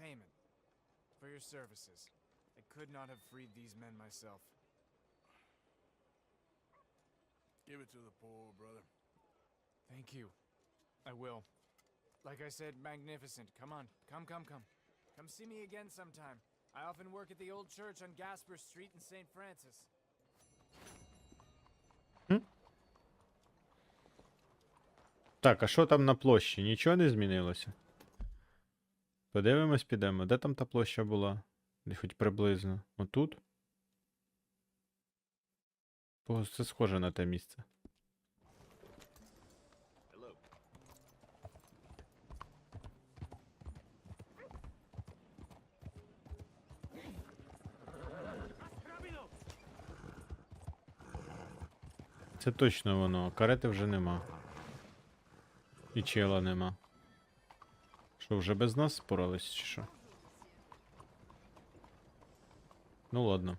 payment for your services. I could not have freed these men myself. Give it to the poor, brother. Thank you. I will. Like I said, magnificent. Come on. Come, come, come. Come see me again sometime. I often work at the old church on Gasper Street in St. Francis. Так, а що там на площі? Нічого не змінилося? Подивимось, підемо. Де там та площа була? Де хоч приблизно. Отут? Бо це схоже на те місце. Це точно воно. Карети вже нема. І чела нема. Що, вже без нас спорались, чи що? Ну ладно.